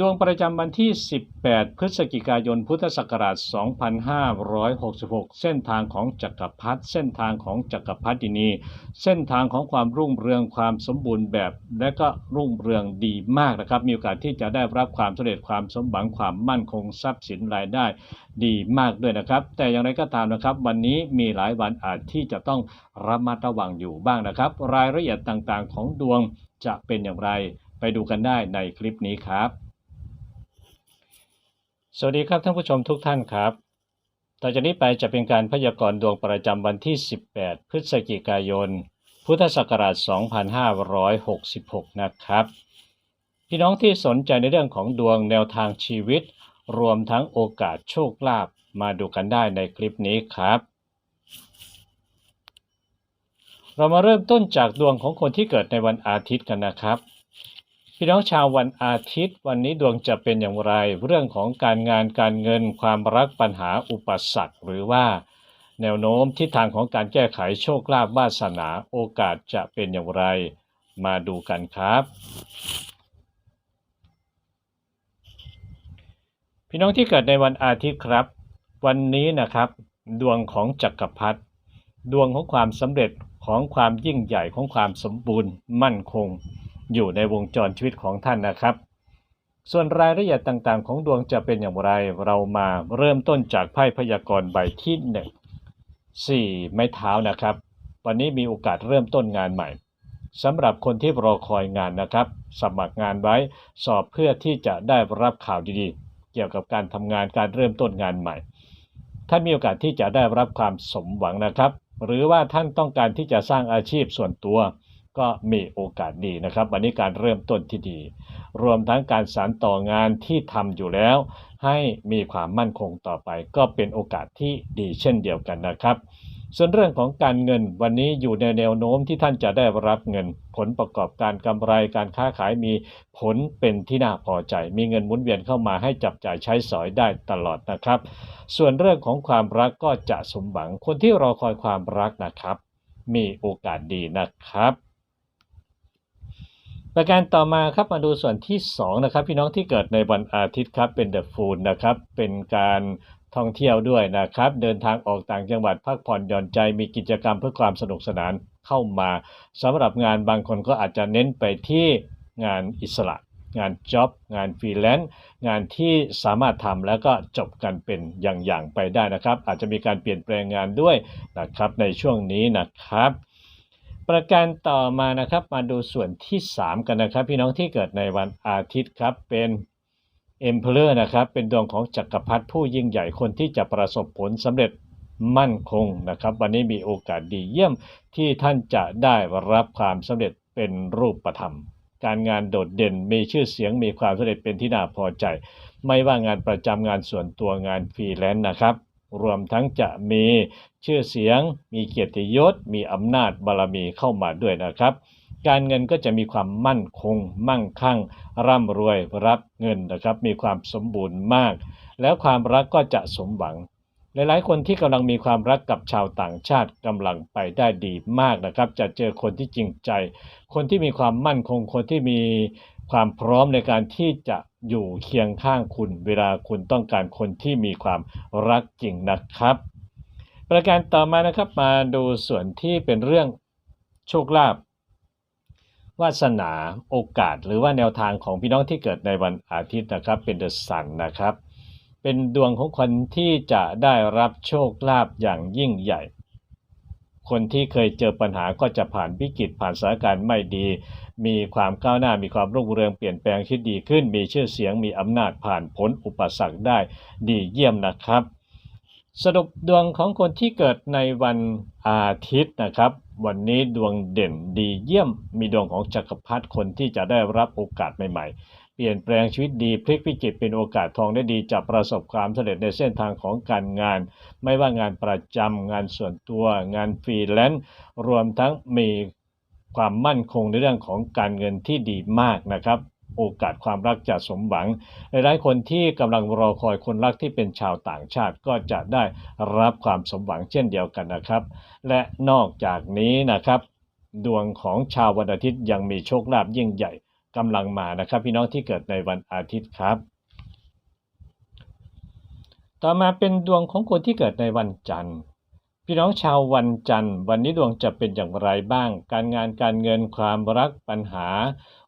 ดวงประจำวันที่ 18 พฤศจิกายน พุทธศักราช 2566 เส้นทางของจักรพรรดิเส้นทางของจักรพรรดินี เส้นทางของความรุ่งเรืองความสมบูรณ์แบบ และก็รุ่งเรืองดีมากนะครับ มีโอกาสที่จะได้รับความสำเร็จความสมหวังความมั่นคงทรัพย์สินรายได้ดีมากด้วยนะครับ แต่อย่างไรก็ตามนะครับ วันนี้มีหลายวันอาจที่จะต้องระมัดระวังอยู่บ้างนะครับ รายละเอียดต่างๆ ของดวงจะเป็นอย่างไร ไปดูกันได้ในคลิปนี้ครับ สวัสดีครับท่านผู้ชมทุกท่านครับ ต่อจากนี้ไปจะเป็นการพยากรณ์ดวงประจำวันที่ 18 พฤศจิกายน พุทธศักราช 2566 นะครับ พี่น้องที่สนใจในเรื่องของดวงแนวทางชีวิต รวมทั้งโอกาสโชคลาภมาดูกันได้ในคลิปนี้ครับ เรามาเริ่มต้นจากดวงของคนที่เกิดในวันอาทิตย์กันนะครับ พี่น้องชาววันอาทิตย์ วันนี้ดวงจะเป็นอย่างไร เรื่องของการงานการเงินความรักปัญหาอุปสรรคหรือว่า แนวโน้มทิศทางของการแก้ไขโชคลาภวาสนาโอกาสจะเป็นอย่างไร มาดูกันครับ พี่น้องที่เกิดในวันอาทิตย์ครับ วันนี้นะครับ ดวงของจักรพรรดิดวงของความสำเร็จของความยิ่งใหญ่ของความสมบูรณ์มั่นคง อยู่ในวงจรชีวิตของท่านนะครับ ส่วนรายละเอียดต่างๆ ของดวงจะเป็นอย่างไร เรามาเริ่มต้นจากไพ่พยากรณ์ใบที่หนึ่งสี่ไม้เท้านะครับ วันนี้มีโอกาสเริ่มต้นงานใหม่สำหรับคนที่รอคอยงานนะครับ สมัครงานไว้สอบเพื่อที่จะได้รับข่าวดีๆ เกี่ยวกับการทำงานการเริ่มต้นงานใหม่ ท่านมีโอกาสที่จะได้รับความสมหวังนะครับ หรือว่าท่านต้องการที่จะสร้างอาชีพส่วนตัว ก็มีโอกาสดีนะครับ วันนี้การเริ่มต้นที่ดี รวมทั้งการสานต่องานที่ทำอยู่แล้ว ให้มีความมั่นคงต่อไป ก็เป็นโอกาสที่ดีเช่นเดียวกันนะครับ ส่วนเรื่องของการเงินวันนี้อยู่ในแนวโน้มที่ท่านจะได้รับเงิน ผลประกอบการกำไรการค้าขายมีผลเป็นที่น่าพอใจ มีเงินหมุนเวียนเข้ามาให้จับจ่ายใช้สอยได้ตลอดนะครับ ส่วนเรื่องของความรักก็จะสมหวังคนที่รอคอยความรักนะครับ มีโอกาสดีนะครับ ประการต่อมาครับมาดูส่วนที่2นะครับพี่น้องที่เกิดในวันอาทิตย์ครับเป็นเดอะฟูลนะครับเป็นการท่องเที่ยวด้วยนะครับ เดินทางออกต่างจังหวัดพักผ่อนหย่อนใจมีกิจกรรมเพื่อความสนุกสนานเข้ามาสำหรับงานบางคนก็อาจจะเน้นไปที่งานอิสระ งานจ็อบงานฟรีแลนซ์งานที่สามารถทำแล้วก็จบกันเป็นอย่างๆไปได้นะครับ อาจจะมีการเปลี่ยนแปลงงานด้วยนะครับในช่วงนี้นะครับ ประการต่อมานะครับมาดูส่วนที่ 3 กันนะครับ พี่น้องที่เกิดในวันอาทิตย์ครับเป็น Emperor นะครับเป็นดวงของจักรพรรดิผู้ยิ่งใหญ่คนที่จะประสบผลสำเร็จมั่นคงนะครับ วันนี้มีโอกาสดีเยี่ยมที่ท่านจะได้รับความสำเร็จเป็นรูปธรรม การงานโดดเด่นมีชื่อเสียงมีความสำเร็จเป็นที่น่าพอใจ ไม่ว่างานประจำงานส่วนตัวงานฟรีแลนซ์นะครับ รวมทั้งจะมีชื่อเสียง มีเกียรติยศ มีอำนาจบารมีเข้ามาด้วยนะครับ การเงินก็จะมีความมั่นคง มั่งคั่ง ร่ำรวยรับเงินนะครับ มีความสมบูรณ์มาก แล้วความรักก็จะสมหวังหลายๆคนที่กำลังมีความรักกับชาวต่างชาติกำลังไปได้ดีมากนะครับ จะเจอคนที่จริงใจ คนที่มีความมั่นคง คนที่มี ความพร้อมในการที่จะอยู่เคียงข้างคุณ เวลาคุณต้องการคนที่มีความรักจริงนะครับ ประการต่อมานะครับมาดูส่วนที่เป็นเรื่องโชคลาภวาสนาโอกาส หรือว่าแนวทางของพี่น้องที่เกิดในวันอาทิตย์นะครับ เป็นเดอะซันนะครับ เป็นดวงของคนที่จะได้รับโชคลาภอย่างยิ่งใหญ่ คนที่เคยเจอปัญหาก็จะผ่านวิกฤตผ่านสถานการณ์ไม่ดี มีความก้าวหน้ามีความรุ่งเรืองเปลี่ยนแปลงชีวิตดีขึ้น มีชื่อเสียงมีอำนาจผ่านพ้นอุปสรรคได้ดีเยี่ยมนะครับ สรุปดวงของคนที่เกิดในวันอาทิตย์นะครับ วันนี้ดวงเด่นดีเยี่ยม มีดวงของจักรพรรดิคนที่จะได้รับโอกาสใหม่ๆ เปลี่ยนแปลงชีวิตดีพลิกวิกฤตเป็นโอกาสทองได้ดีจะประสบความสำเร็จในเส้นทางของการงาน ไม่ว่างานประจำงานส่วนตัว งานฟรีแลนซ์รวมทั้งมีความมั่นคงในเรื่องของการเงินที่ดีมากนะครับ โอกาสความรักจะสมหวัง หลายๆคนที่กำลังรอคอยคนรักที่เป็นชาวต่างชาติก็จะได้รับความสมหวังเช่นเดียวกันนะครับ และนอกจากนี้นะครับ ดวงของชาววันอาทิตย์ยังมีโชคลาภยิ่งใหญ่ กำลังมานะครับ พี่น้องที่เกิดในวันอาทิตย์ครับ ต่อมาเป็นดวงของคนที่เกิดในวันจันทร์ พี่น้องชาววันจันทร์ วันนี้ดวงจะเป็นอย่างไรบ้าง การงานการเงินความรักปัญหา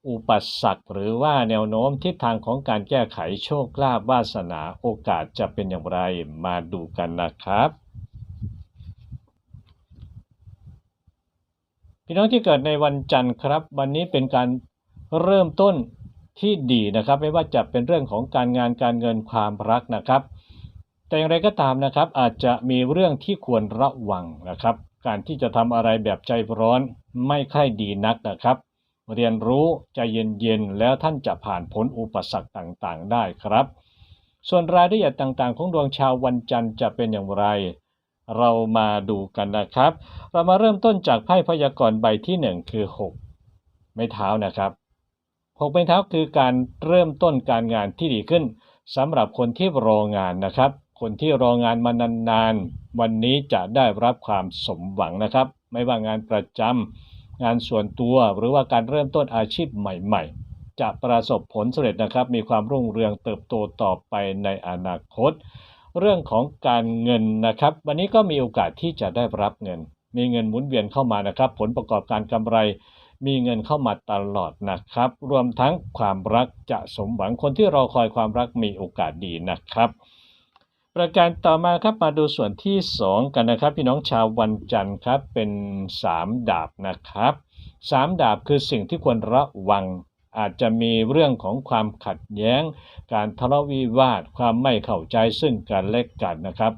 อุปสรรคหรือว่าแนวโน้มทิศทางของการแก้ไขโชคลาภวาสนาโอกาสจะเป็นอย่างไรมาดูกันนะครับพี่น้องที่เกิดในวันจันทร์ครับ วันนี้เป็นการ เริ่มต้นที่ดีนะครับ ไม่ว่าจะเป็นเรื่องของการงานการเงินความรักนะครับ แต่อย่างไรก็ตามนะครับ อาจจะมีเรื่องที่ควรระวังนะครับ การที่จะทำอะไรแบบใจร้อนไม่ค่อยดีนักนะครับ เรียนรู้ใจเย็นๆแล้วท่านจะผ่านพ้นอุปสรรคต่างๆ ได้ครับ ส่วนรายละเอียดต่างๆ ของดวงชาววันจันทร์จะเป็นอย่างไรเรามาดูกันนะครับ เรามาเริ่มต้นจากไพ่พยากรณ์ใบที่หนึ่งคือ 6 ไม้เท้านะครับ หกไม้เท้าคือการเริ่มต้นการงานที่ดีขึ้นสำหรับคนที่รองานนะครับ คนที่รองานมานานๆ วันนี้จะได้รับความสมหวังนะครับ ไม่ว่างานประจำงานส่วนตัวหรือว่าการเริ่มต้นอาชีพใหม่ๆ จะประสบผลสำเร็จนะครับ มีความรุ่งเรืองเติบโตต่อไปในอนาคต เรื่องของการเงินนะครับ วันนี้ก็มีโอกาสที่จะได้รับเงิน มีเงินหมุนเวียนเข้ามานะครับ ผลประกอบการกำไร มีเงินเข้ามาตลอดนะครับ รวมทั้งความรักจะสมหวังคนที่รอคอยความรักมีโอกาสดีนะครับ ประการต่อมาครับมาดูส่วนที่ 2 กันนะครับ พี่น้องชาววันจันทร์ครับเป็น 3 ดาบนะครับ 3 ดาบคือสิ่งที่ควรระวังอาจจะมีเรื่องของความขัดแย้ง การทะเลาะวิวาท ความไม่เข้าใจซึ่งกันและกันนะครับ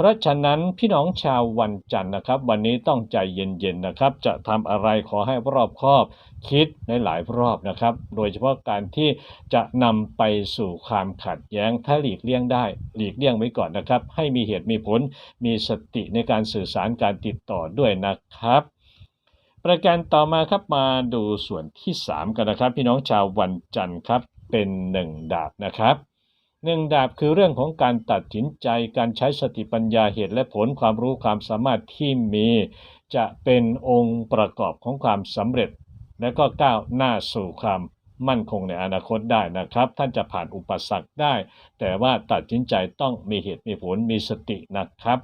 เพราะฉะนั้นพี่น้องชาววันจันทร์นะครับ วันนี้ต้องใจเย็นๆนะครับ จะทำอะไรขอให้รอบคอบคิดในหลายรอบนะครับ โดยเฉพาะการที่จะนำไปสู่ความขัดแย้งถ้าหลีกเลี่ยงได้ หลีกเลี่ยงไว้ก่อนนะครับ ให้มีเหตุมีผลมีสติในการสื่อสารการติดต่อด้วยนะครับประการต่อมาครับมาดูส่วนที่ 3 กันนะครับ พี่น้องชาววันจันทร์ครับเป็น 1 ดาบนะครับ หนึ่งดาบคือเรื่องของการตัดสินใจ การใช้สติปัญญาเหตุและผลความรู้ความสามารถที่มี จะเป็นองค์ประกอบของความสำเร็จ และก็ก้าวหน้าสู่ความมั่นคงในอนาคตได้นะครับ ท่านจะผ่านอุปสรรคได้ แต่ว่าตัดสินใจต้องมีเหตุมีผลมีสตินะครับ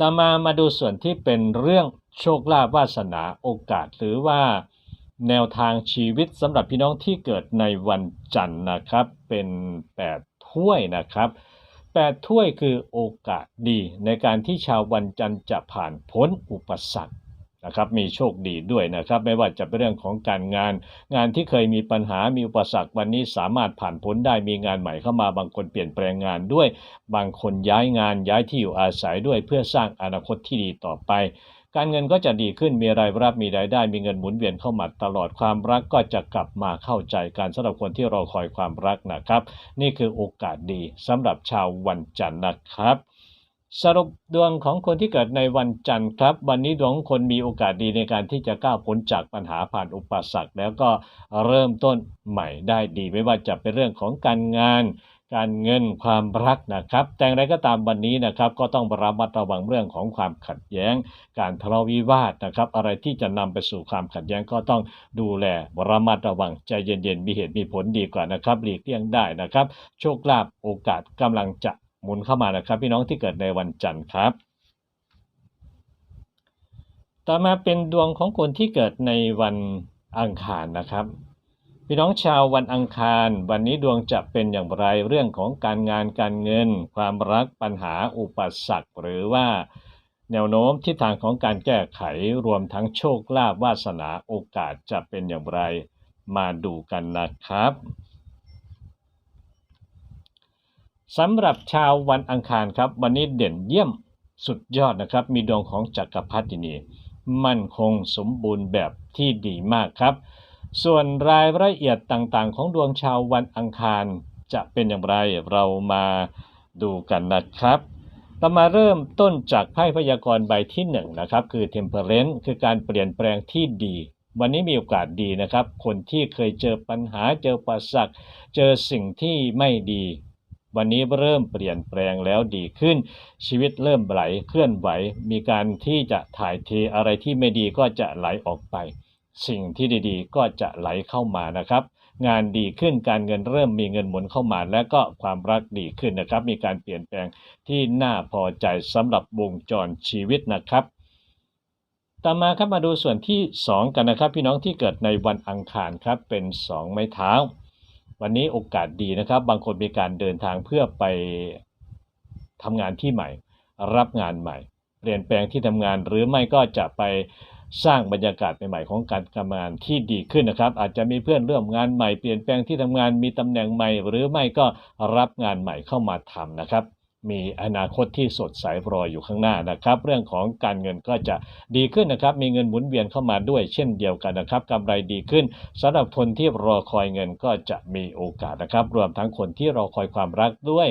ต่อมามาดูส่วนที่เป็นเรื่องโชคลาภวาสนาโอกาสหรือว่า แนวทางชีวิตสำหรับพี่น้องที่เกิดในวันจันทร์นะครับ เป็น 8 ถ้วยนะครับ 8 ถ้วยคือโอกาสดีในการที่ชาววันจันทร์จะผ่านพ้นอุปสรรคนะครับมีโชคดีด้วยนะครับไม่ว่าจะเป็นเรื่องของการงาน งานที่เคยมีปัญหามีอุปสรรควันนี้สามารถผ่านพ้นได้มีงานใหม่เข้ามาบางคนเปลี่ยนแปลงงานด้วย บางคนย้ายงานย้ายที่อยู่อาศัยด้วยเพื่อสร้างอนาคตที่ดีต่อไป การเงินก็จะดีขึ้นมีรายรับมีรายได้มีเงินหมุนเวียนเข้ามาตลอดความรักก็จะกลับมาเข้าใจกันสำหรับคนที่รอคอยความรักนะครับ นี่คือโอกาสดีสำหรับชาววันจันทร์นะครับสรุปดวงของคนที่เกิดในวันจันทร์ครับ วันนี้ดวงคนมีโอกาสดีในการที่จะก้าวพ้นจากปัญหาผ่านอุปสรรค แล้วก็เริ่มต้นใหม่ได้ดี ไม่ว่าจะเป็นเรื่องของการงาน การเงินความรักนะครับ แต่อย่างไรก็ตามวันนี้นะครับก็ต้องระมัดระวังเรื่องของความขัดแย้ง การทะเลาะวิวาทนะครับ อะไรที่จะนำไปสู่ความขัดแย้งก็ต้องดูแลระมัดระวังใจเย็นๆ มีเหตุมีผลดีกว่านะครับ หลีกเลี่ยงได้นะครับ โชคลาภโอกาสกำลังจะหมุนเข้ามานะครับ พี่น้องที่เกิดในวันจันทร์ครับ ต่อมาเป็นดวงของคนที่เกิดในวันอังคารนะครับ พี่น้องชาววันอังคาร วันนี้ดวงจะเป็นอย่างไรเรื่องของการงานการเงิน ความรักปัญหาอุปสรรคหรือว่า แนวโน้มทิศทางของการแก้ไขรวมทั้งโชคลาภวาสนาโอกาสจะเป็นอย่างไรมาดูกันนะครับสำหรับชาววันอังคารครับ วันนี้เด่นเยี่ยมสุดยอดนะครับ มีดวงของจักรพรรดินีมั่นคงสมบูรณ์แบบที่ดีมากครับ ส่วนรายละเอียดต่างๆ ของดวงชาววันอังคารจะเป็นอย่างไรเรามาดูกันนะครับเรามาเริ่มต้นจากไพ่พยากรณ์ใบที่1นนะครับคือ Temperance คือการเปลี่ยนแปลงที่ดี วันนี้มีโอกาสดีนะครับ คนที่เคยเจอปัญหาเจอปัสสักเจอสิ่งที่ไม่ดี วันนี้เริ่มเปลี่ยนแปลงแล้วดีขึ้น ชีวิตเริ่มไหลเคลื่อนไหว มีการที่จะถ่ายเทอะไรที่ไม่ดีก็จะไหลออกไป สิ่งที่ดีๆ ก็จะไหลเข้ามานะครับ งานดีขึ้นการเงินเริ่มมีเงินหมุนเข้ามา และก็ความรักดีขึ้นนะครับ มีการเปลี่ยนแปลงที่น่าพอใจสำหรับวงจรชีวิตนะครับต่อมาครับมาดูส่วนที่ 2 กันนะครับ พี่น้องที่เกิดในวันอังคารครับเป็น 2 ไม้เท้า วันนี้โอกาสดีนะครับ บางคนมีการเดินทางเพื่อไปทำงานที่ใหม่ รับงานใหม่ เปลี่ยนแปลงที่ทำงานหรือไม่ก็จะไป สร้างบรรยากาศใหม่ๆของการทำงานที่ดีขึ้นนะครับ อาจจะมีเพื่อนร่วมงานใหม่เปลี่ยนแปลงที่ทำงานมีตำแหน่งใหม่ หรือไม่ก็รับงานใหม่เข้ามาทำนะครับ มีอนาคตที่สดใสรออยู่ข้างหน้านะครับ เรื่องของการเงินก็จะดีขึ้นนะครับ มีเงินหมุนเวียนเข้ามาด้วยเช่นเดียวกันนะครับกำไรดีขึ้นสำหรับคนที่รอคอยเงินก็จะมีโอกาสนะครับ รวมทั้งคนที่รอคอยความรักด้วย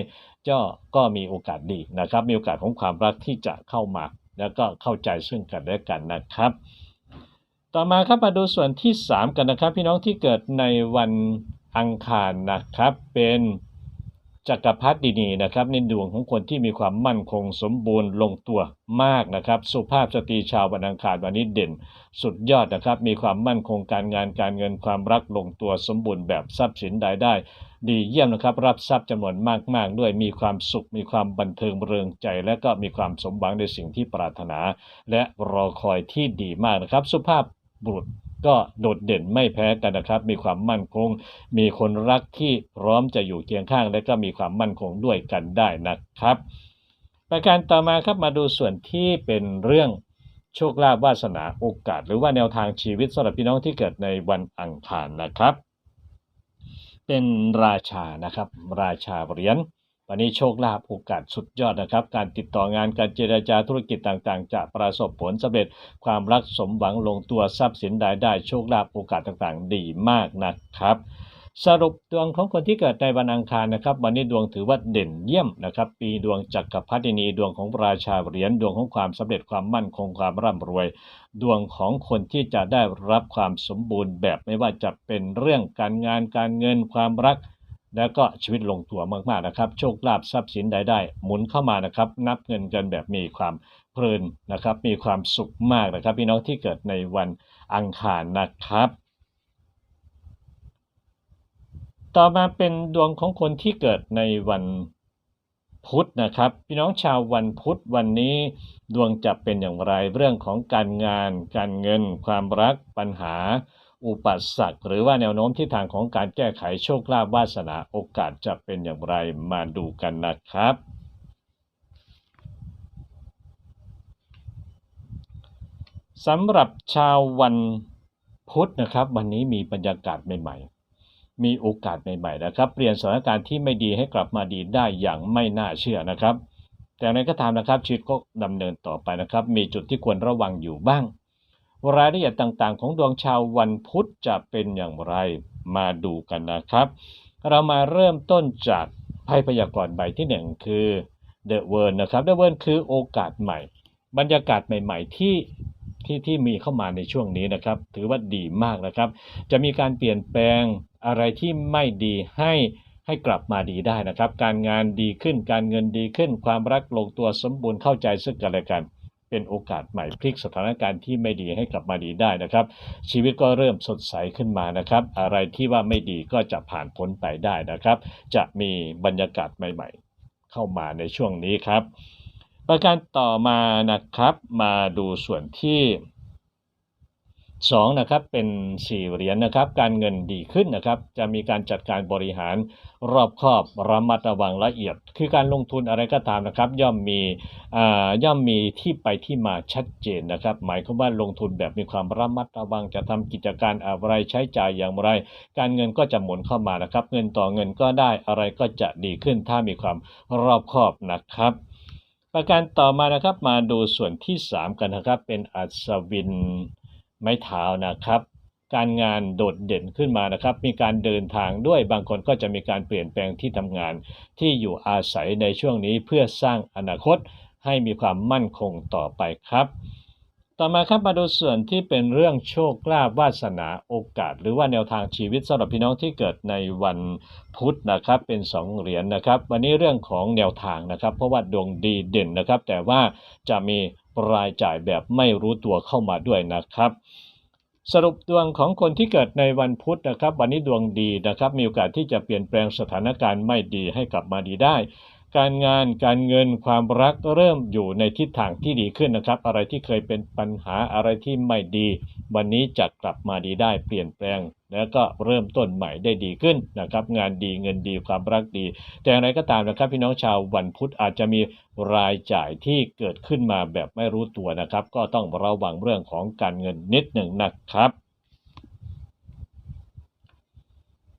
ก็ก็มีโอกาสดีนะครับ มีโอกาสของความรักที่จะเข้ามา แล้วก็เข้าใจซึ่งกันและกันนะครับ ต่อมาครับมาดูส่วนที่ 3 กันนะครับ พี่น้องที่เกิดในวันอังคารนะครับเป็น จักรพรรดินีนะครับในดวงของคนที่มีความมั่นคงสมบูรณ์ลงตัวมากนะครับ สุภาพสตรีชาววันอังคารวันนี้เด่น สุดยอดนะครับ มีความมั่นคงการงานการเงินความรักลงตัวสมบูรณ์แบบทรัพย์สินรายได้ ดีเยี่ยมนะครับ รับทรัพย์จำนวนมากๆ ด้วยมีความสุข มีความบันเทิงเริงใจ และก็มีความสมหวังในสิ่งที่ปรารถนา และรอคอยที่ดีมากนะครับ สุภาพบุรุษ ก็โดดเด่นไม่แพ้กันนะครับ มีความมั่นคง มีคนรักที่พร้อมจะอยู่เคียงข้าง และก็มีความมั่นคงด้วยกันได้นะครับ ประการต่อมาครับมาดูส่วนที่เป็นเรื่องโชคลาภวาสนาโอกาส หรือว่าแนวทางชีวิตสำหรับพี่น้องที่เกิดในวันอังคารนะครับ เป็นราชานะครับ ราชาเหรียญ วันนี้โชคลาภโอกาสสุดยอดนะครับ การติดต่องานการเจรจาธุรกิจต่างๆ จะประสบผลสำเร็จความรักสมหวังลงตัวทรัพย์สินรายได้ โชคลาภโอกาสต่างๆ ดีมากนะครับสรุปดวงของคนที่เกิดในวันอังคารนะครับ วันนี้ดวงถือว่าเด่นเยี่ยมนะครับ ปีดวงจักรพรรดินีดวงของราชาเหรียญดวงของความสำเร็จความมั่นคงความร่ำรวย ดวงของคนที่จะได้รับความสมบูรณ์แบบไม่ว่าจะเป็นเรื่องการงานการเงินความรัก แล้วก็ชีวิตลงตัวมากๆนะครับ โชคลาภทรัพย์สินใดได้หมุนเข้ามานะครับ นับเงินกันแบบมีความเพลินนะครับ มีความสุขมากนะครับ พี่น้องที่เกิดในวันอังคารนะครับ ต่อมาเป็นดวงของคนที่เกิดในวันพุธนะครับ พี่น้องชาววันพุธวันนี้ดวงจะเป็นอย่างไรเรื่องของการงาน การเงิน ความรักปัญหา อุปสรรคหรือว่าแนวโน้มที่ทางของการแก้ไขโชคลาภวาสนาโอกาสจะเป็นอย่างไรมาดูกันนะครับ สำหรับชาววันพุธนะครับ วันนี้มีบรรยากาศใหม่ๆ มีโอกาสใหม่ๆนะครับ เปลี่ยนสถานการณ์ที่ไม่ดีให้กลับมาดีได้อย่างไม่น่าเชื่อนะครับ แต่อย่างไรก็ตามนะครับชีวิตก็ดำเนินต่อไปนะครับ มีจุดที่ควรระวังอยู่บ้าง รายละเอียดต่างๆ ของดวงชาววันพุธจะเป็นอย่างไรมาดูกันนะครับ เรามาเริ่มต้นจากไพ่พยากรณ์ใบที่หนึ่งคือ The World นะครับ The World คือโอกาสใหม่ บรรยากาศใหม่ ๆ ที่ที่ที่มีเข้ามาในช่วงนี้นะครับ ถือว่าดีมากนะครับ จะมีการเปลี่ยนแปลงอะไรที่ไม่ดีให้ให้กลับมาดีได้นะครับ การงานดีขึ้นการเงินดีขึ้น ความรักลงตัวสมบูรณ์เข้าใจซึ่งกันและกัน เป็นโอกาสใหม่พลิกสถานการณ์ที่ไม่ดีให้กลับมาดีได้นะครับ ชีวิตก็เริ่มสดใสขึ้นมานะครับ อะไรที่ว่าไม่ดีก็จะผ่านพ้นไปได้นะครับ จะมีบรรยากาศใหม่ ๆ เข้ามาในช่วงนี้ครับ ประการต่อมานะครับมาดูส่วนที่ สองนะครับเป็นสี่เหรียญนะครับ การเงินดีขึ้นนะครับ จะมีการจัดการบริหารรอบคอบระมัดระวังละเอียด คือการลงทุนอะไรก็ตามนะครับ ย่อมมีอ่าย่อมมีที่ไปที่มาชัดเจนนะครับ หมายความว่าลงทุนแบบมีความระมัดระวังจะทำกิจการอะไรใช้จ่ายอย่างไร การเงินก็จะหมุนเข้ามานะครับ เงินต่อเงินก็ได้อะไรก็จะดีขึ้นถ้ามีความรอบคอบนะครับประการต่อมานะครับมาดูส่วนที่ 3 กันนะครับเป็นอัศวิน ไม้เท้านะครับ การงานโดดเด่นขึ้นมานะครับ มีการเดินทางด้วยบางคนก็จะมีการเปลี่ยนแปลงที่ทำงาน ที่อยู่อาศัยในช่วงนี้เพื่อสร้างอนาคตให้มีความมั่นคงต่อไปครับ ต่อมาครับมาดูส่วนที่เป็นเรื่องโชคลาภวาสนาโอกาส หรือว่าแนวทางชีวิตสำหรับพี่น้องที่เกิดในวันพุธนะครับเป็นสองเหรียญนะครับ วันนี้เรื่องของแนวทางนะครับ เพราะว่าดวงดีเด่นนะครับ แต่ว่าจะมี รายจ่ายแบบไม่รู้ตัวเข้ามาด้วยนะครับ สรุปดวงของคนที่เกิดในวันพุธนะครับ วันนี้ดวงดีนะครับ มีโอกาสที่จะเปลี่ยนแปลงสถานการณ์ไม่ดีให้กลับมาดีได้ การงานการเงินความรักเริ่มอยู่ในทิศทางที่ดีขึ้นนะครับ อะไรที่เคยเป็นปัญหาอะไรที่ไม่ดี วันนี้จะกลับมาดีได้เปลี่ยนแปลง แล้วก็เริ่มต้นใหม่ได้ดีขึ้นนะครับ งานดีเงินดีความรักดี แต่อย่างไรก็ตามนะครับ พี่น้องชาววันพุธอาจจะมีรายจ่ายที่เกิดขึ้นมาแบบไม่รู้ตัวนะครับ ก็ต้องระวังเรื่องของการเงินนิดหนึ่งนะครับ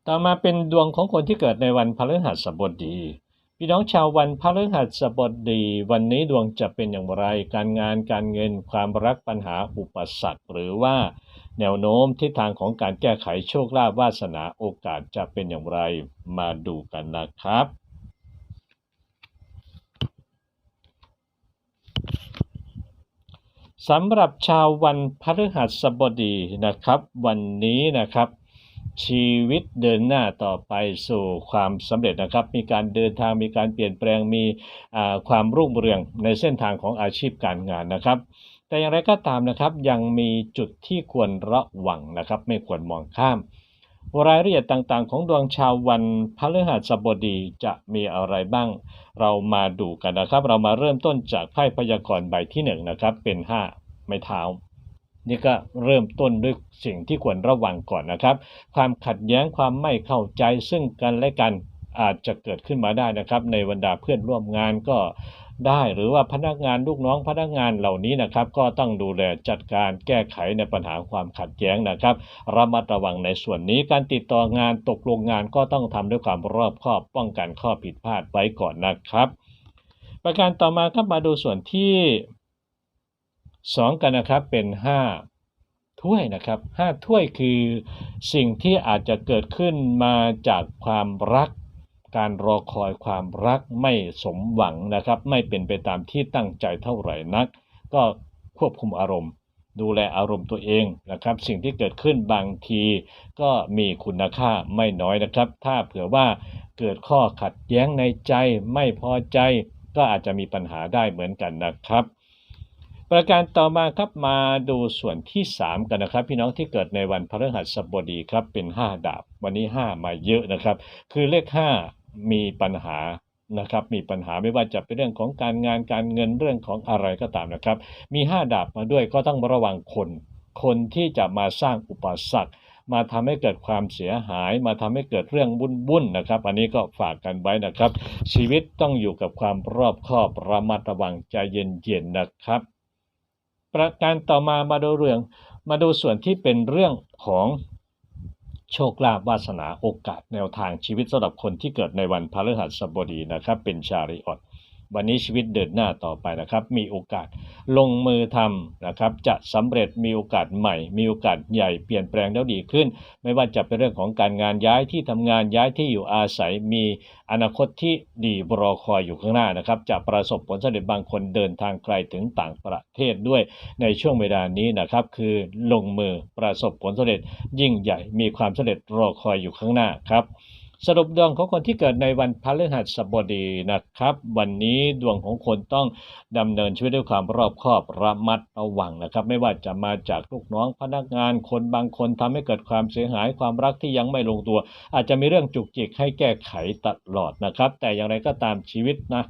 ต่อมาเป็นดวงของคนที่เกิดในวันพฤหัสบดี พี่น้องชาววันพฤหัสบดี วันนี้ดวงจะเป็นอย่างไร การงานการเงินความรักปัญหาอุปสรรคหรือว่า แนวโน้มทิศทางของการแก้ไขโชคลาภวาสนาโอกาสจะเป็นอย่างไรมาดูกันนะครับ สำหรับชาววันพฤหัสบดีนะครับ วันนี้นะครับ ชีวิตเดินหน้าต่อไปสู่ความสำเร็จนะครับ มีการเดินทางมีการเปลี่ยนแปลงมีความรุ่งเรืองในเส้นทางของอาชีพการงานนะครับ แต่อย่างไรก็ตามนะครับ ยังมีจุดที่ควรระวังนะครับ ไม่ควรมองข้าม รายละเอียดต่างๆ ของดวงชาววันพฤหัสบดีจะมีอะไรบ้าง เรามาดูกันนะครับ เรามาเริ่มต้นจากไพ่พยากรณ์ใบที่หนึ่งนะครับเป็นห้าไม้เท้า นี่ก็เริ่มต้นด้วยสิ่งที่ควรระวังก่อนนะครับ ความขัดแย้งความไม่เข้าใจซึ่งกันและกันอาจจะเกิดขึ้นมาได้นะครับ ในบรรดาเพื่อนร่วมงานก็ได้หรือว่าพนักงานลูกน้องพนักงานเหล่านี้นะครับ ก็ต้องดูแลจัดการแก้ไขในปัญหาความขัดแย้งนะครับ ระมัดระวังในส่วนนี้การติดต่องานตกลงงานก็ต้องทำด้วยความรอบคอบป้องกันข้อผิดพลาดไว้ก่อนนะครับ ประการต่อมาครับมาดูส่วนที่ 2 กันนะครับเป็น 5 ถ้วยนะครับ 5 ถ้วยคือสิ่งที่อาจจะเกิดขึ้นมาจากความรัก การรอคอยความรักไม่สมหวังนะครับ ไม่เป็นไปตามที่ตั้งใจเท่าไหร่นัก ก็ควบคุมอารมณ์ ดูแลอารมณ์ตัวเองนะครับ สิ่งที่เกิดขึ้นบางทีก็มีคุณค่าไม่น้อยนะครับ ถ้าเผื่อว่าเกิดข้อขัดแย้งในใจไม่พอใจ ก็อาจจะมีปัญหาได้เหมือนกันนะครับ ประการต่อมาครับมาดูส่วนที่ 3 กันนะครับ พี่น้องที่เกิดในวันพฤหัสบดีครับเป็น 5 ดาบ วันนี้ 5 มาเยอะนะครับ คือเลข 5 มีปัญหานะครับมีปัญหาไม่ว่าจะเป็นเรื่องของการงานการเงินเรื่องของอะไรก็ตามนะครับ มี 5 ดาบมาด้วยก็ต้องระวังคน คนที่จะมาสร้างอุปสรรคมาทำให้เกิดความเสียหาย มาทำให้เกิดเรื่องวุ่นๆนะครับ อันนี้ก็ฝากกันไว้นะครับ ชีวิตต้องอยู่กับความรอบคอบระมัดระวังใจเย็นๆนะครับ ประการต่อมามาดูเรื่อง มาดูส่วนที่เป็นเรื่องของโชคลาภวาสนาโอกาสแนวทางชีวิตสำหรับคนที่เกิดในวันพฤหัสบดีนะครับ เป็นชาริออต วันนี้ชีวิตเดินหน้าต่อไปนะครับ มีโอกาสลงมือทำนะครับ จะสำเร็จมีโอกาสใหม่ มีโอกาสใหญ่เปลี่ยนแปลงแล้วดีขึ้น ไม่ว่าจะเป็นเรื่องของการงานย้ายที่ทำงานย้ายที่อยู่อาศัยมีอนาคตที่ดีรอคอยอยู่ข้างหน้านะครับ จะประสบผลสำเร็จบางคนเดินทางไกลถึงต่างประเทศด้วยในช่วงเวลานี้นะครับ คือลงมือประสบผลสำเร็จยิ่งใหญ่มีความสำเร็จรอคอยอยู่ข้างหน้าครับ สรุปดวงของคนที่เกิดในวันพฤหัสบดีนะครับ วันนี้ดวงของคนต้องดำเนินชีวิตด้วยความรอบคอบระมัดระวังนะครับ ไม่ว่าจะมาจากลูกน้องพนักงานคนบางคนทำให้เกิดความเสียหายความรักที่ยังไม่ลงตัว อาจจะมีเรื่องจุกจิกให้แก้ไขตลอดนะครับ แต่อย่างไรก็ตามชีวิตนะ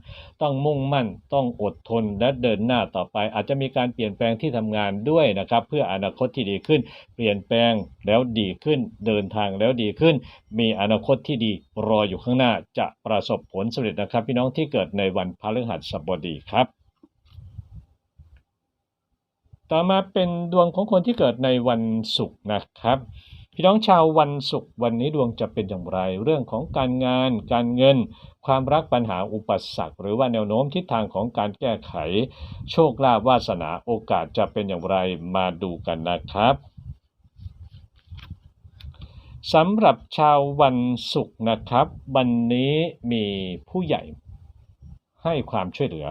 ต้องมุ่งมั่นต้องอดทนและเดินหน้าต่อไป อาจจะมีการเปลี่ยนแปลงที่ทำงานด้วยนะครับ เพื่ออนาคตที่ดีขึ้น เปลี่ยนแปลงแล้วดีขึ้น เดินทางแล้วดีขึ้น มีอนาคตที่ดีรออยู่ข้างหน้าจะประสบผลสำเร็จนะครับ พี่น้องที่เกิดในวันพฤหัสบดีครับ ต่อมาเป็นดวงของคนที่เกิดในวันศุกร์นะครับ พี่น้องชาววันศุกร์วันนี้ดวงจะเป็นอย่างไร เรื่องของการงาน การเงิน ความรักปัญหาอุปสรรค หรือว่าแนวโน้มทิศทางของการแก้ไข โชคลาภวาสนาโอกาสจะเป็นอย่างไรมาดูกันนะครับ สำหรับชาววันศุกร์นะครับ วันนี้มีผู้ใหญ่ให้ความช่วยเหลือ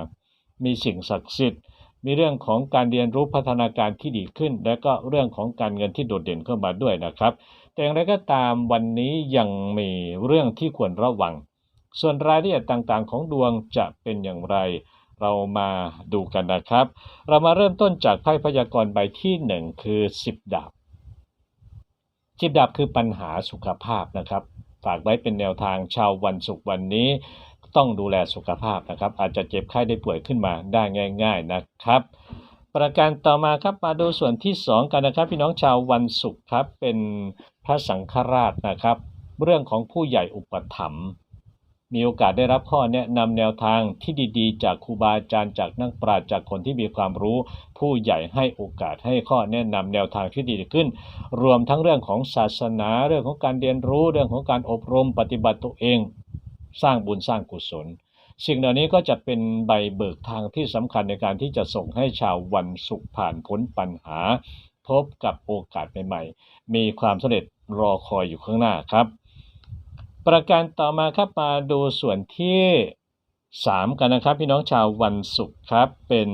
มีสิ่งศักดิ์สิทธิ์ มีเรื่องของการเรียนรู้พัฒนาการที่ดีขึ้น และก็เรื่องของการเงินที่โดดเด่นเข้ามาด้วยนะครับ แต่อย่างไรก็ตามวันนี้ยังมีเรื่องที่ควรระวัง ส่วนรายละเอียดต่างๆ ของดวงจะเป็นอย่างไร เรามาดูกันนะครับ เรามาเริ่มต้นจากไพ่พยากรณ์ใบที่ 1 คือ 10 ดาบ ชีพดับคือปัญหาสุขภาพนะครับ ฝากไว้เป็นแนวทางชาววันศุกร์วันนี้ ต้องดูแลสุขภาพนะครับ อาจจะเจ็บไข้ได้ป่วยขึ้นมาได้ง่าย ๆนะครับ ประการต่อมาครับมาดูส่วนที่ 2 กันนะครับ พี่น้องชาววันศุกร์ครับเป็นพระสังฆราชนะครับ เรื่องของผู้ใหญ่อุปถัมภ์ มีโอกาสได้รับข้อแนะนำแนวทางที่ดีๆ จากครูบาอาจารย์จากนักปราชญ์จากคนที่มีความรู้ ผู้ใหญ่ให้โอกาสให้ข้อแนะนำแนวทางที่ดีขึ้น รวมทั้งเรื่องของศาสนาเรื่องของการเรียนรู้เรื่องของการอบรมปฏิบัติตัวเอง สร้างบุญสร้างกุศล สิ่งเหล่านี้ก็จะเป็นใบเบิกทางที่สำคัญในการที่จะส่งให้ชาววันศุกร์ผ่านพ้นปัญหา พบกับโอกาสใหม่ๆมีความสำเร็จรอคอยอยู่ข้างหน้าครับ ประการต่อมาครับมาดูส่วนที่ 3 กันนะครับ พี่น้องชาววันศุกร์ครับเป็น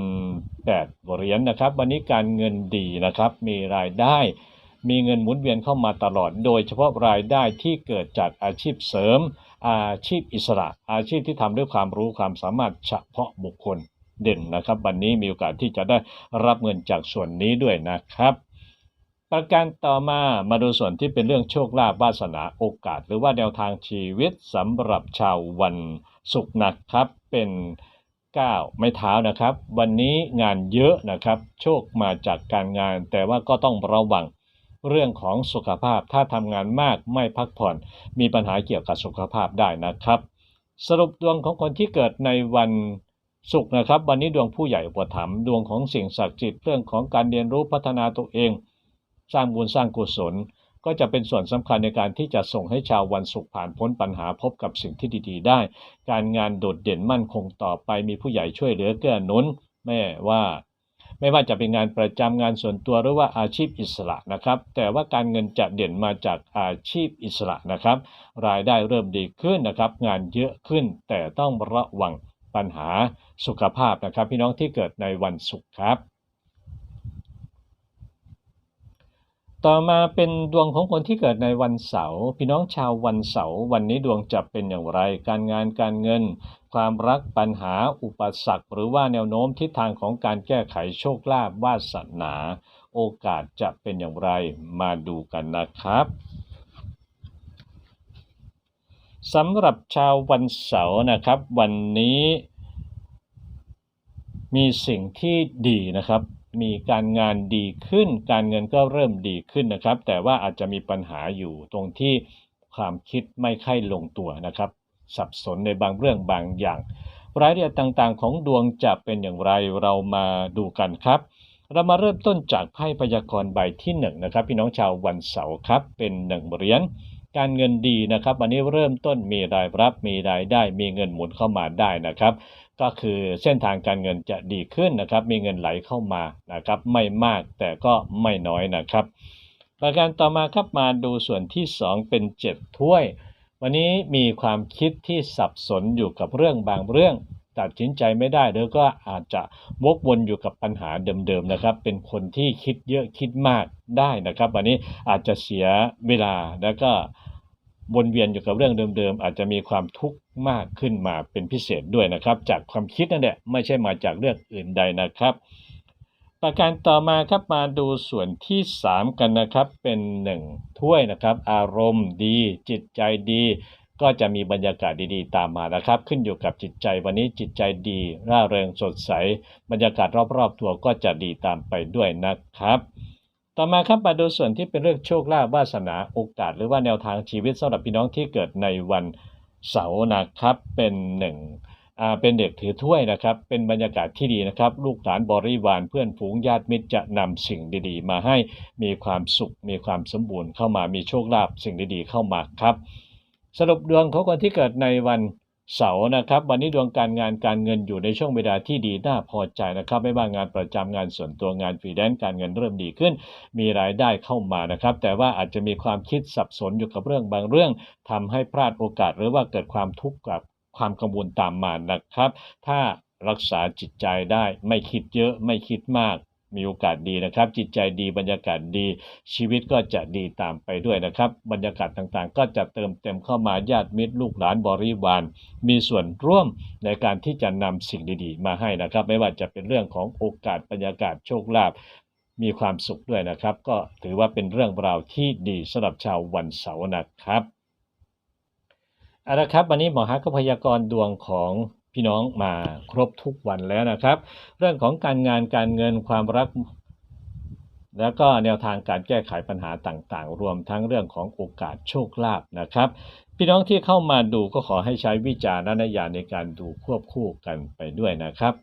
8เหรียญนะครับ วันนี้การเงินดีนะครับ มีรายได้ มีเงินหมุนเวียนเข้ามาตลอด โดยเฉพาะรายได้ที่เกิดจากอาชีพเสริม อาชีพอิสระ อาชีพที่ทำด้วยความรู้ความสามารถเฉพาะบุคคลเด่นนะครับ วันนี้มีโอกาสที่จะได้รับเงินจากส่วนนี้ด้วยนะครับ ประการต่อมามาดูส่วนที่เป็นเรื่องโชคลาภวาสนาโอกาส หรือว่าแนวทางชีวิตสำหรับชาววันศุกร์นะครับ เป็น9ไม้เท้านะครับ วันนี้งานเยอะนะครับ โชคมาจากการงาน แต่ว่าก็ต้องระวังเรื่องของสุขภาพถ้าทำงานมากไม่พักผ่อน มีปัญหาเกี่ยวกับสุขภาพได้นะครับ สรุปดวงของคนที่เกิดในวันศุกร์นะครับ วันนี้ดวงผู้ใหญ่อุปถัมภ์ดวงของสิ่งศักดิ์สิทธิ์เรื่องของการเรียนรู้พัฒนาตัวเอง สร้างบุญสร้างกุศล ก็จะเป็นส่วนสำคัญในการที่จะส่งให้ชาววันศุกร์ผ่านพ้นปัญหาพบกับสิ่งที่ดีๆ ได้ การงานโดดเด่นมั่นคงต่อไปมีผู้ใหญ่ช่วยเหลือเกื้อหนุนแม่ว่าไม่ว่าจะเป็นงานประจำงานส่วนตัวหรือว่าอาชีพอิสระนะครับ แต่ว่าการเงินจะเด่นมาจากอาชีพอิสระนะครับ รายได้เริ่มดีขึ้นนะครับ งานเยอะขึ้นแต่ต้องระวังปัญหาสุขภาพนะครับ พี่น้องที่เกิดในวันศุกร์ครับ ต่อมาเป็นดวงของคนที่เกิดในวันเสาร์พี่น้องชาววันเสาร์วันนี้ดวงจะเป็นอย่างไร การงานการเงิน ความรักปัญหาอุปสรรค หรือว่าแนวโน้มทิศทางของการแก้ไขโชคลาภวาสนา โอกาสจะเป็นอย่างไรมาดูกันนะครับสำหรับชาววันเสาร์นะครับ วันนี้มีสิ่งที่ดีนะครับ มีการงานดีขึ้น การเงินก็เริ่มดีขึ้นนะครับ แต่ว่าอาจจะมีปัญหาอยู่ตรงที่ความคิดไม่ค่อยลงตัวนะครับ สับสนในบางเรื่องบางอย่าง รายละเอียดต่างๆ ของดวงจะเป็นอย่างไรเรามาดูกันครับ เรามาเริ่มต้นจากไพ่พยากรณ์ใบที่1นงนะครับพี่น้องชาววันเสาร์ครับเป็นหนึ่งเหรียญ การเงินดีนะครับวันนี้เริ่มต้นมีรายรับมีรายได้มีเงินหมุนเข้ามาได้นะครับ ก็คือเส้นทางการเงินจะดีขึ้นนะครับ มีเงินไหลเข้ามานะครับ ไม่มากแต่ก็ไม่น้อยนะครับประการต่อมาครับมาดูส่วนที่ 2 เป็น 7 ถ้วย วันนี้มีความคิดที่สับสนอยู่กับเรื่องบางเรื่องตัดสินใจไม่ได้หรือก็อาจจะวกวนอยู่กับปัญหาเดิมๆนะครับ เป็นคนที่คิดเยอะคิดมากได้นะครับ วันนี้อาจจะเสียเวลาแล้วก็ วนเวียนอยู่กับเรื่องเดิมๆ อาจจะมีความทุกข์มากขึ้นมาเป็นพิเศษด้วยนะครับ จากความคิดนั่นแหละไม่ใช่มาจากเรื่องอื่นใดนะครับ ประการต่อมาครับมาดูส่วนที่ 3 กันนะครับเป็น 1 ถ้วยนะครับ อารมณ์ดี จิตใจดี ก็จะมีบรรยากาศดีๆ ตามมานะครับ ขึ้นอยู่กับจิตใจวันนี้จิตใจดีร่าเริงสดใส บรรยากาศรอบๆ ตัวก็จะดีตามไปด้วยนะครับ ต่อมาครับมาดูส่วนที่เป็นเรื่องโชคลาภวาสนาโอกาส หรือว่าแนวทางชีวิตสำหรับพี่น้องที่เกิดในวันเสาร์นะครับเป็นหนึ่งเป็นเด็กถือถ้วยนะครับ เป็นบรรยากาศที่ดีนะครับ ลูกหลานบริวารเพื่อนฝูงญาติมิตรจะนำสิ่งดีๆ มาให้มีความสุข มีความสมบูรณ์เข้ามามีโชคลาภสิ่งดีๆ เข้ามาครับ สรุปดวงของคนที่เกิดในวัน เสาร์นะครับ วันนี้ดวงการงานการเงินอยู่ในช่วงเวลาที่ดีน่าพอใจนะครับ ไม่ว่างานประจำงานส่วนตัวงานฟรีแลนซ์การเงินเริ่มดีขึ้น มีรายได้เข้ามานะครับ แต่ว่าอาจจะมีความคิดสับสนอยู่กับเรื่องบางเรื่องทำให้พลาดโอกาสหรือว่าเกิดความทุกข์กับความกังวลตามมานะครับ ถ้ารักษาจิตใจได้ไม่คิดเยอะไม่คิดมาก มีโอกาสดีนะครับ จิตใจดีบรรยากาศดี ชีวิตก็จะดีตามไปด้วยนะครับ บรรยากาศต่างๆ ก็จะเติมเต็มเข้ามาญาติมิตรลูกหลานบริวาร มีส่วนร่วมในการที่จะนำสิ่งดีๆ มาให้นะครับ ไม่ว่าจะเป็นเรื่องของโอกาสบรรยากาศโชคลาภมีความสุขด้วยนะครับ ก็ถือว่าเป็นเรื่องราวที่ดีสำหรับชาววันเสาร์นะครับเอาละครับวันนี้หมอฮักก็พยากรณ์ดวงของ พี่น้องมาครบทุกวันแล้วนะครับ เรื่องของการงานการเงินความรัก แล้วก็แนวทางการแก้ไขปัญหาต่างๆ รวมทั้งเรื่องของโอกาสโชคลาภนะครับ พี่น้องที่เข้ามาดูก็ขอให้ใช้วิจารณญาณในการดูควบคู่กันไปด้วยนะครับ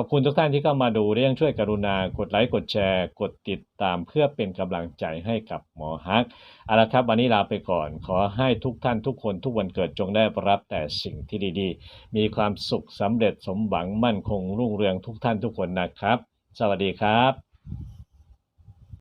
ขอบคุณทุกท่านที่เข้ามาดูและยังช่วยกรุณากดไลค์กดแชร์ กดติดตามเพื่อเป็นกำลังใจให้กับหมอฮักเอาละครับ วันนี้ลาไปก่อน ขอให้ทุกท่านทุกคนทุกวันเกิดจงได้รับแต่สิ่งที่ดีๆ มีความสุขสำเร็จสมหวังมั่นคงรุ่งเรืองทุกท่านทุกคนนะครับ สวัสดีครับ